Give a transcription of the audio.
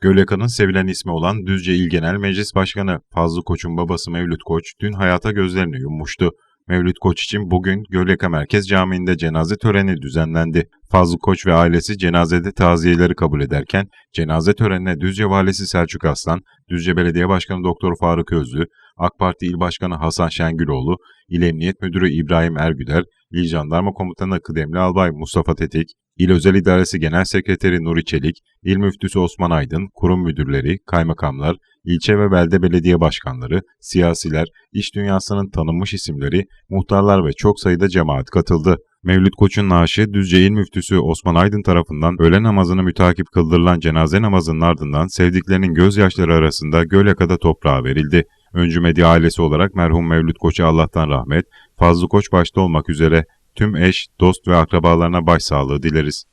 Gölyaka'nın sevilen ismi olan Düzce İl Genel Meclis Başkanı Fazlı Koç'un babası Mevlüt Koç dün hayata gözlerini yummuştu. Mevlüt Koç için bugün Gölyaka Merkez Camii'nde cenaze töreni düzenlendi. Fazlı Koç ve ailesi cenazede taziyeleri kabul ederken cenaze törenine Düzce Valisi Selçuk Aslan, Düzce Belediye Başkanı Doktor Faruk Özlü, AK Parti İl Başkanı Hasan Şengüloğlu, İl Emniyet Müdürü İbrahim Ergüder, İl Jandarma Komutanı Kıdemli Albay Mustafa Tetik, İl Özel İdaresi Genel Sekreteri Nuri Çelik, İl Müftüsü Osman Aydın, kurum müdürleri, kaymakamlar, ilçe ve belde belediye başkanları, siyasiler, iş dünyasının tanınmış isimleri, muhtarlar ve çok sayıda cemaat katıldı. Mevlüt Koç'un naaşı Düzce İl Müftüsü Osman Aydın tarafından öğle namazını mütakip kıldırılan cenaze namazının ardından sevdiklerinin gözyaşları arasında Gölyaka'da toprağa verildi. Öncü Medya ailesi olarak merhum Mevlüt Koç'a Allah'tan rahmet, Fazlı Koç başta olmak üzere tüm eş, dost ve akrabalarına başsağlığı dileriz.